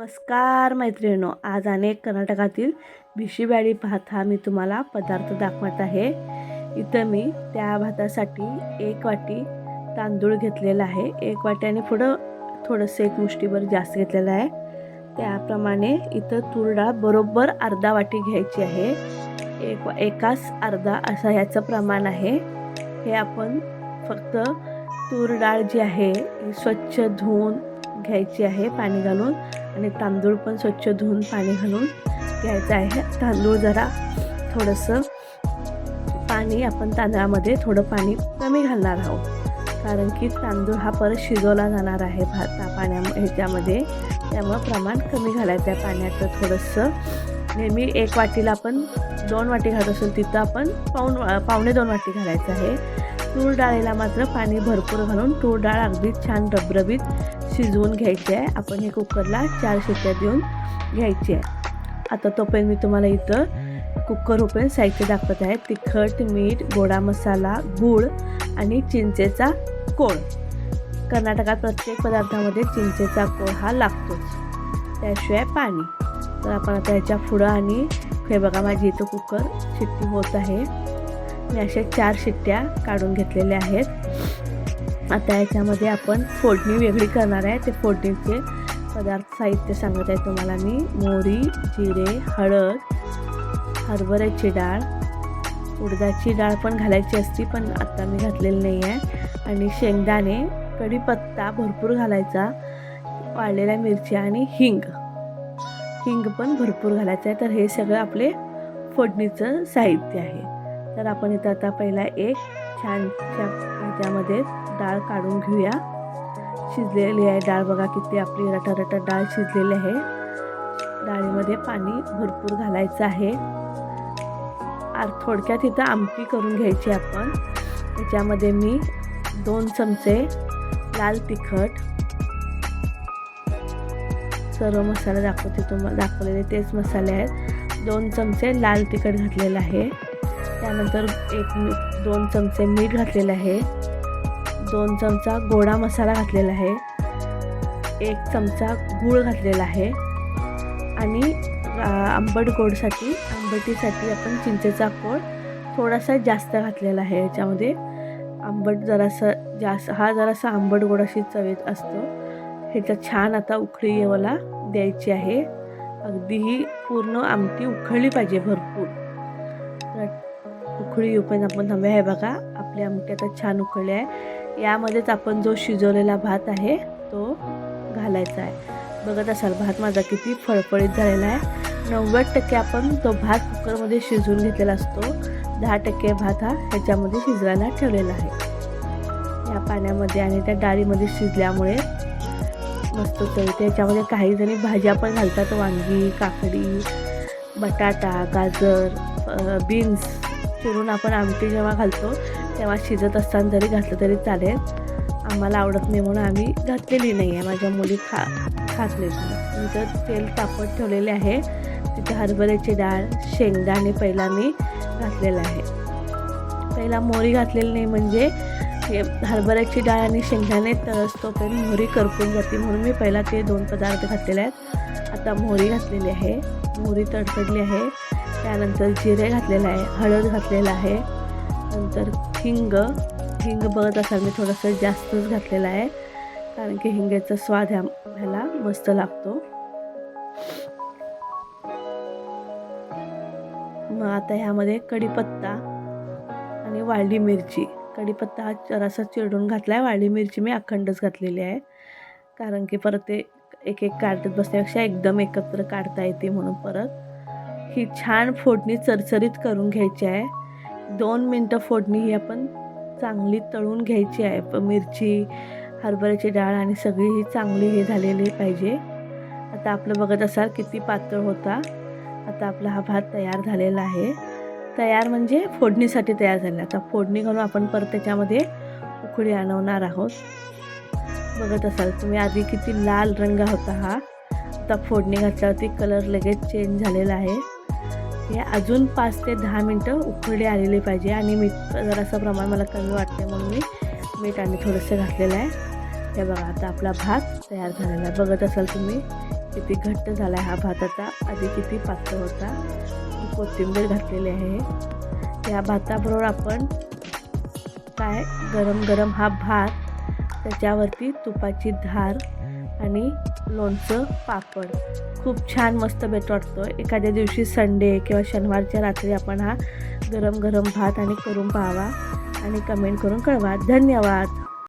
नमस्कार मैत्रिणो आज अनेक कर्नाटकातील भिशीबॅडी भात हा मी तुम्हाला पदार्थ दाखवत आहे. इथं मी त्या भातासाठी एक वाटी तांदूळ घेतलेला आहे. एक वाटी आणि पुढं थोडंसं एक मुष्टीभर जास्त घेतलेलं आहे. त्याप्रमाणे इथं तूरडाळ बरोबर अर्धा वाटी घ्यायची आहे. एक एकाच अर्धा असं ह्याचं प्रमाण आहे. हे आपण फक्त तूर डाळ जी आहे स्वच्छ धुवून घ्यायची आहे पाणी घालून आणि तांदूळ पण स्वच्छ धुवून पाणी घालून घ्यायचं आहे. तांदूळ जरा थोडंसं पाणी आपण तांदळामध्ये थोडं पाणी कमी घालणार आहोत. कारण की तांदूळ हा परत शिजवला जाणार आहे भात पाण्या ह्याच्यामध्ये. त्यामुळं प्रमाण कमी घालायचं आहे पाण्याचं थोडंसं. नेहमी एक वाटीला आपण दोन वाटी घालत असेल तिथं आपण पाऊन पावणे दोन वाटी घालायचं आहे. तूर डाळीला मात्र पाणी भरपूर घालून तूर डाळ अगदी छान रबरबीत शिजवून घ्यायची आहे. आपण हे कुकरला चार शिट्ट्या देऊन घ्यायची आहे. आता तोपर्यंत मी तुम्हाला इथं कुकर ओपन साहित्य दाखवत आहे. तिखट मीठ गोडा मसाला गूळ आणि चिंचेचा कोळ. कर्नाटकात प्रत्येक पदार्थामध्ये चिंचेचा कोळ हा लागतोच. त्याशिवाय पाणी. तर आपण आता ह्याच्या पुढं आणि हे बघा माझी इथं कुकर शिट्टी होत आहे. मी अशा चार शिट्ट्या काढून घेतलेल्या आहेत. आता याच्यामध्ये आपण फोडणी वेगळी करणार आहे. ते फोडणीचे पदार्थ साहित्य सांगत आहे तुम्हाला मी. मोहरी जिरे हळद हरभऱ्याची डाळ. उडदाची डाळ पण घालायची असती पण आत्ता मी घातलेली नाही आहे. आणि शेंगदाणे कढीपत्ता भरपूर घालायचा. वाळलेल्या मिरच्या आणि हिंग. हिंग पण भरपूर घालायचं आहे. तर हे सगळं आपले फोडणीचं साहित्य आहे. तर आपण इथं आता पहिला एक छानच्या ह्याच्यामध्ये डाळ काढून घेऊया. शिजलेली आहे डाळ. बघा किती आपली रटारटा डाळ शिजलेली आहे. डाळीमध्ये पाणी भरपूर घालायचं आहे. थोडक्यात इथं आमटी करून घ्यायची आपण. त्याच्यामध्ये मी दोन चमचे लाल तिखट सर्व मसाले दाखवते तुम्हाला दाखवलेले तेच मसाले आहेत. दोन चमचे लाल तिखट घातलेलं आहे. त्यानंतर एक मी दोन चमचे मीठ घातलेलं आहे. दोन चमचा गोडा मसाला घातलेला आहे. एक चमचा गूळ घातलेला आहे. आणि आंबट गोडसाठी आंबटीसाठी आपण चिंचेचा कोळ थोडासा जास्त घातलेला आहे. याच्यामध्ये आंबट जरासं जास्त हा जरासा आंबट गोड अशी चवीत असतो. ह्याचा छान आता उकळी येवाला द्यायची आहे. अगदी ही पूर्ण आमटी उकळली पाहिजे भरपूर. उकळी येऊपर्यंत आपण हवे हे बघा आपले आमटी आता छान उकळले आहे यामध्येच आपण जो शिजवलेला भात आहे तो घालायचा आहे. बघत असाल भात माझा किती फळफळीत झालेला आहे. नव्वद टक्के आपण तो भात कुकरमध्ये शिजवून घेतलेला असतो. दहा टक्के भात हा ह्याच्यामध्ये शिजवायला ठेवलेला आहे. या पाण्यामध्ये आणि त्या डाळीमध्ये शिजल्यामुळे मस्त चवते याच्यामध्ये काही जणी भाज्या पण घालतात. वांगी काकडी बटाटा गाजर बीन्स. चिरून आपण आमटी जेव्हा घालतो तेव्हा शिजत असताना जरी घातलं तरी चालेल. आम्हाला आवडत नाही म्हणून आम्ही घातलेली नाही आहे माझ्या मुली खा खात नाही तर तेल तापत ठेवलेले आहे. तिथे हरभऱ्याची डाळ शेंगदाणे पहिला मी घातलेला आहे. पहिला मोरी घातलेली नाही म्हणजे हे हरभऱ्याची डाळ आणि शेंगदाणे तळसतो पण मोहरी करपून जाते म्हणून मी पहिला ते दोन पदार्थ घातलेले आहेत. आता मोहरी घातलेली आहे. मोहरी तडतडली आहे. त्यानंतर जिरे घातलेलं आहे हळद घातलेलं आहे. नंतर हिंग हिंग बघत असाल मी थोडंसं जास्तच घातलेलं आहे. कारण की हिंगेचा स्वाद ह्या ह्याला मस्त लागतो. मग आता ह्यामध्ये कढीपत्ता आणि वाळली मिरची. कढीपत्ता हा जरासा चिरडून घातला आहे वाळली मिरची मी अखंडच घातलेली आहे. कारण की परत ते एक एक काढत बसण्यापेक्षा एकदम एकत्र काढता येते म्हणून परत. ही छान फोडणी चरचरीत करून घ्यायची आहे. दोन मिनटं फोडणी ही आपण चांगली तळून घ्यायची आहे. मिरची हरभऱ्याची डाळ आणि सगळी ही चांगली हे झालेली पाहिजे. आता आपलं बघत असाल किती पातळ होता. आता आपला हा भात तयार झालेला आहे. तयार म्हणजे फोडणीसाठी तयार झाला आता फोडणी घालून आपण परत त्याच्यामध्ये उकडी आणवणार आहोत. बघत असाल तुम्ही आधी किती लाल रंग होता हा. आता फोडणी घातल्यावरती कलर लगेच चेंज झालेला आहे. हे अजून पाच ते दहा मिनटं उकडे आलेली पाहिजे आणि मीठ जरासं प्रमाण मला कमी वाटते म्हणून मी मीठ आणि थोडंसं घातलेलं आहे. हे बघा आता आपला भात तयार झालेला आहे. बघत असाल तुम्ही किती घट्ट झाला आहे हा भात आता. आधी किती पातळ होता. कोथिंबीर घातलेली आहे या भाताबरोबर आपण काय गरम गरम हा भात त्याच्यावरती तुपाची धार आणि लोणचं पापड. खूप छान मस्त बेट वाटतो एखाद्या दिवशी संडे किंवा शनिवारच्या रात्री आपण हा गरम गरम भात आणि करून पाहावा आणि कमेंट करून कळवा. धन्यवाद!